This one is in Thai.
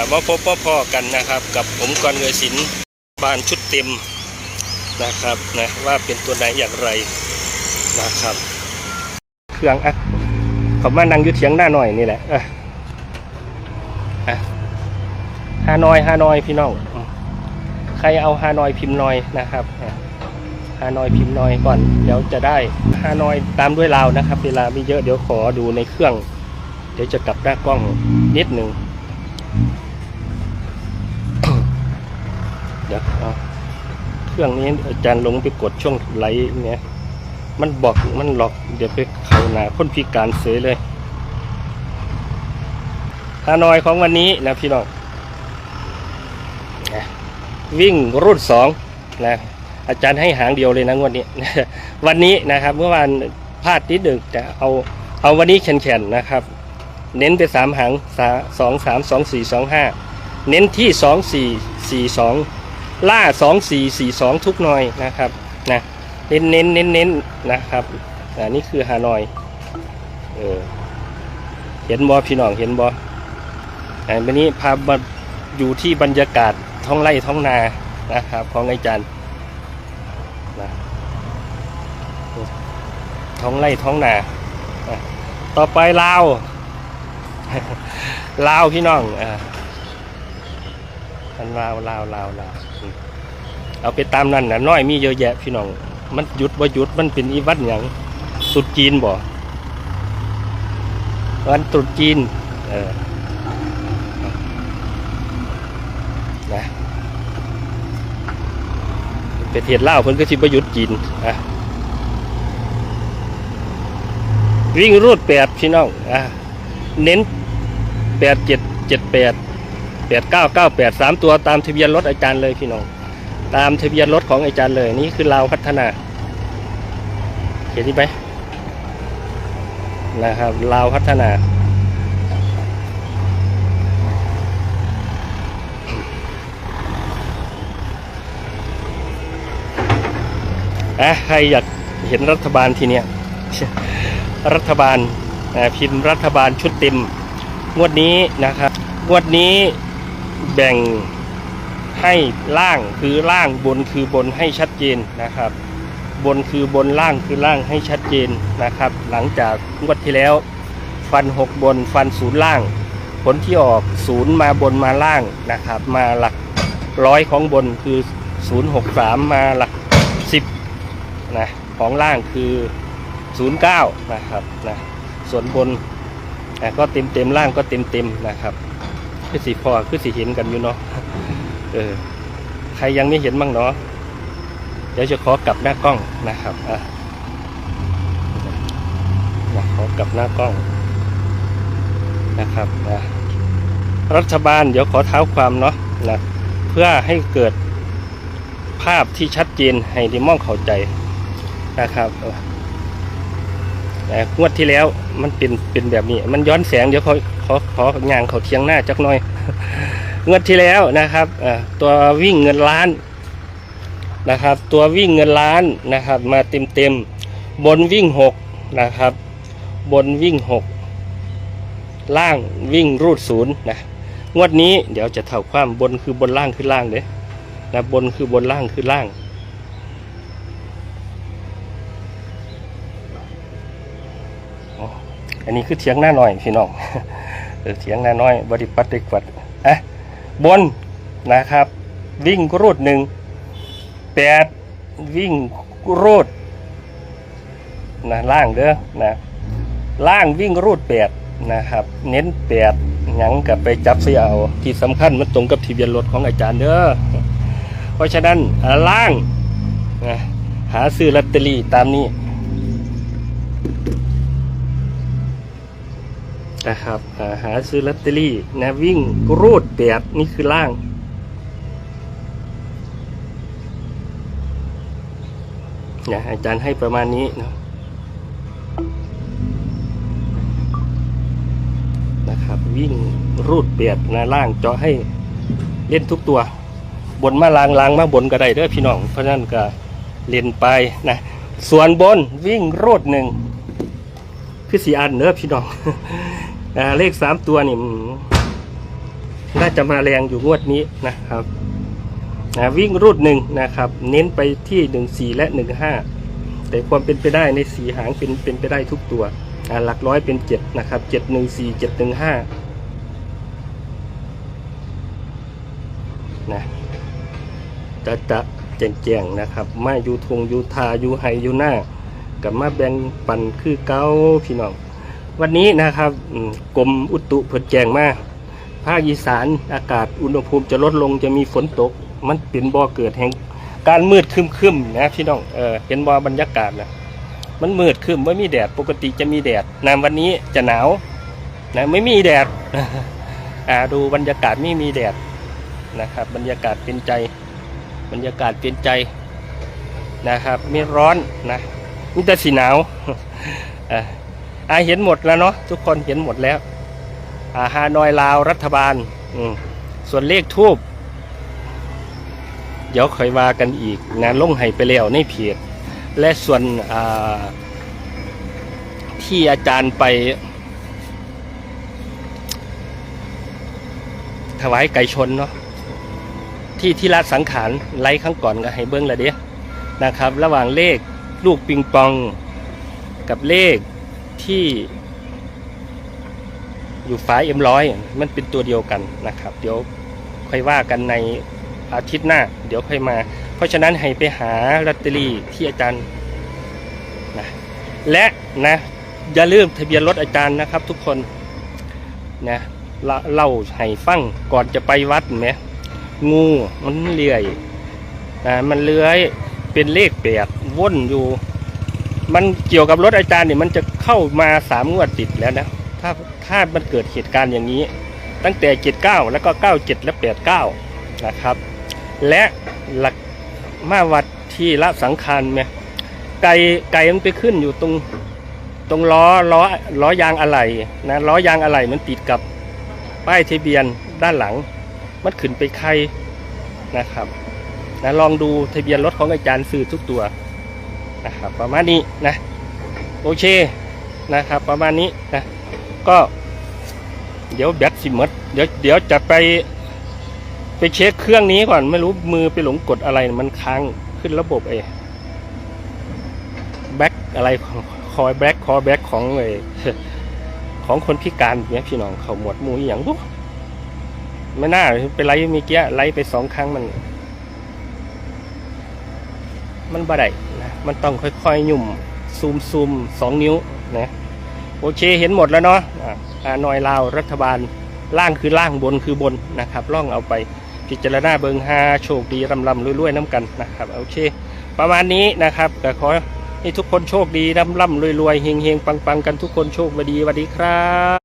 ามาพบพ่อๆกันนะครับ กับผมกรเงยศิลป์บานชุดเต็มนะครับนะว่าเป็นตัวไหนอย่างไรนะครับ เครื่องอะเขามานั่งยู่เถียงหน้าหน่อยนี่แหละอะอะฮานอยฮานอยพี่น้องใครเอาฮานอยพิมพ์หน่อยนะครับฮานอยพิมพ์หน่อยก่อน เดี๋ยวจะได้ฮานอยตามด้วยลาวนะครับ เวลามีเยอะเดี๋ยวขอดูในเครื่อง เดี๋ยวจะกลับหน้ากล้องนิดหนึ่ง เดี๋ยวเอาเค รื่องนี้อาจารย์ลงไปกดช่วงไลท์เนี่ยมันบอกมันหลอกเดี๋ยวไปเข้าหนาคนพิการเสยเลยฮานอยของวันนี้นะพี่น้องวิ่งรุ่นสองนะอาจารย์ให้หางเดียวเลยนะงวดนี้ วันนี้นะครับ เมื่อวานพลาดนิดหนึ่งแต่เอาเอาวันนี้แข็งๆนะครับ เน้นไปสามหางสาสองสามสองสี่สองห้าเน้นที่สองสี่สี่สอง ล่าสองสี่สี่สองทุกหน่อยนะครับนะเน้นเน้นเน้นเน้นนะครับอันนี้คือฮานอยเออเห็นบอพี่น้องเห็นบออันนี้พามาอยู่ที่บรรยากาศท้องไร่ท้องนานะครับของอาจารย์นะท้องไร่ท้องนาต่อไปลาวลาวพี่น้องอ่า อันลาวลาวลาวลาวเอาไปตามนั้นนะน้อยมีเยอะแยะพี่น้อง มันหยุดบ่หยุดมันเป็นอีวัดหยังตรุดจีนบ่วันตรุดจีนเออนะประเทศลาเพิ่นก็สิบ่หยุดจีนอะวิ่งรูดแปดพี่น้องอะเน้นแปดเจ็ดเจ็ดแปด แปดเก้าเก้าแปดสามตัวตามทะเบียนรถอาจารย์เลยพี่น้อง ตามทะเบียนรถของอาจารย์เลยนี่คือเราวพัฒนาเห็นที่ไหมนะครับลาวพัฒนาอะใครอยากเห็นรัฐบาลทีเนี้ยรัฐบาลพิมพ์รัฐบาลชุดเต็มงวดนี้นะครับงวดนี้ แบ่งให้ล่างคือล่างบนคือบนให้ชัดเจนนะครับ บนคือบนล่างคือล่างให้ชัดเจนนะครับ หลังจากงวดที่แล้ว ฟันหกบนฟันศูนย์ล่าง ผลที่ออกศูนย์มาบนมาล่างนะครับ มาหลักร้อยของบนคือศูนย์หกสามมาหลักสิบนะของล่างคือศูนย์เก้านะครับนะส่วนบนอะก็เต็มเต็มล่างก็เต็มเต็มนะครับ คือสีพอคือสีเห็นกันอยู่เนาะเออใครยังไม่เห็นบ้างเนาะเดี๋ยวจะขอกลับหน้ากล้องนะครับอะนะขอกลับหน้ากล้องนะครับนะรัฐบาลเดี๋ยวขอเท้าความเนาะนะเพื่อให้เกิดภาพที่ชัดเจนให้ได้มองเข้าใจนะครับเออ แต่งวดที่แล้วมันเป็นเป็นแบบนี้ มันย้อนแสงเดี๋ยวเขาขอขอยางเขาเทียงหน้าจักหน่อย งวดที่แล้วนะครับตัววิ่งเงินล้านนะครับ ตัววิ่งเงินล้านนะครับ มาเต็มเต็มบนวิ่งหกนะครับ บนวิ่งหกล่างวิ่งรูดศูนย์นะงวดนี้เดี๋ยวจะเท่าความบนคือบนล่างคือล่างเด้นะบนคือบนล่างคือล่าง อ๋อ อันนี้คือเถียงหน้าหน่อยพี่น้องเออเถียงหน้าน้อยบริปัตติกวัดอะบนนะครับ วิ่งรูดหนึ่งแปดวิ่งรูดนะล่างเด้อนะล่างวิ่งรูดแปดนะครับ เน้นแปดหยังกับไปจับเสียเอาที่สำคัญมันตรงกับทะเบียนรถของอาจารย์เด้อเพราะฉะนั้นล่างนะหาซื้อลอตเตอรี่ตามนี้ นะครับาหาซื้อลอตเตอรี่นะวิ่งรูดแปดนี่คือล่างเนี่ยอาจารย์ให้ประมาณนี้นะนะครับ วิ่งรูดเปียดนะล่างจาะให้เล่นทุกตัว บนมาลางลางมาบนก็ได้เด้อพี่น้อง เพราะฉะนั้นก็เล่นไปนะส่วนบนวิ่งรูดหนึ่งคือสีอันเด้อพี่น้อง อ่าเลขสามตัวนี่น่าจะมาแรงอยู่งวดนี้นะครับนะวิ่งรูดหนึ่งนะครับ เน้นไปที่หนึ่งสี่และหนึ่งห้าแต่ความเป็นไปได้ในสีหางเป็นเป็นไปได้ทุกตัวหลักร้อยเป็นเจ็ดนะครับเจ็ดหนึ่งสี่เจ็ดหนึ่งห้านะจะจะแจงๆนะครับ มาอยู่ทงอยู่ทาอยู่ไฮอยู่หน้ากับมาแบ่งปันคือเก้าพี่น้อง วันนี้นะครับกรมอุตุเพิ่นแจ้งมาภาคอีสานอากาศอุณหภูมิจะลดลงจะมีฝนตก มันเป็นบ่อเกิดแห่งการมืดครึมๆนะพี่น้องเออเห็นบ่บรรยากาศนะมันมืดครึมไม่มีแดดปกติจะมีแดดนะวันนี้จะหนาวนะไม่มีแดดอ่าดูบรรยากาศไม่มีแดดนะครับ บรรยากาศเป็นใจ บรรยากาศเป็นใจนะครับ ไม่ร้อนนะมีแต่สีหนาวอ่า อ่าเห็นหมดแล้วเนาะทุกคนเห็นหมดแล้วอ่าฮานอยลาวรัฐบาลอืมส่วนเลขทูบเดี๋ยวค่อยว่ากันอีกนะลงให้ไปแล้วในเพจและส่วนอ่าที่อาจารย์ไป ถวายไก่ชนเนาะที่ที่ละสังขารไล่ครั้งก่อนก็ให้เบิ้งละเดียนะครับ ระหว่างเลขลูกปิงปองกับเลข ที่อยู่ฝาเอ็มร้อยมันเป็นตัวเดียวกันนะครับ เดี๋ยวค่อยว่ากันในอาทิตย์หน้า เดี๋ยวค่อยมา เพราะฉะนั้นให้ไปหาลอตเตอรี่ที่อาจารย์นะและนะอย่าลืมทะเบียนรถอาจารย์นะครับ ทุกคนนะเล่าให้ฟังก่อนจะไปวัดไหมงูมันเลื้อยนะมันเลื้อยเป็นเลขแปดว่นอยู่ มันเกี่ยวกับรถอาจารย์เนี่ยมันจะเข้ามาสามงวดติดแล้วนะ ถ้าถ้ามันเกิดเหตุการณ์อย่างนี้ ตั้งแต่เจ็ดเก้าแล้วก็เก้าเจ็ดและแปดเก้านะครับ และหลักมาวัดที่ละสังขารเนี่ยไก่ไก่มันไปขึ้นอยู่ตรงตรงล้อล้อล้อยางอะไหล่นะล้อยางอะไหล่มันติดกับป้ายทะเบียนด้านหลัง มันขึ้นไปใครนะครับนะลองดูทะเบียนรถของอาจารย์ซื้อทุกตัว นะครับประมาณนี้นะโอเคนะครับประมาณนี้นะก็ เดี๋ยวแบตสิมดเดี๋ยวเดี๋ยวจะไปไปเช็คเครื่องนี้ก่อนไม่รู้มือไปหลงกดอะไรมันค้างขึ้นระบบเอแบ็คอะไรคอยแบ็คคอแบ็คของเอของคนพิการเนี่ยพี่น้องเขาหมวดมูอย่างปุ๊ไม่น่าไปไล่เมีเกี้ยไล่ไปสองครั้งมัน มันบ่ได้นะมันต้องค่อยๆหยุ่มซูมซูมสองนิ้วนะโอเคเห็นหมดแล้วเนาะอ่าหน่อยลาวรัฐบาลล่างคือล่างบนคือบนนะครับล่องเอาไปพิจารณาเบิงฮาโชคดีรำลำรวยๆน้ำกันนะครับโอเค ประมาณนี้นะครับก็ขอให้ทุกคนโชคดีร่ำร่ำรวยๆเฮงๆปังๆ กันทุกคนโชคดีสวัสดีครับ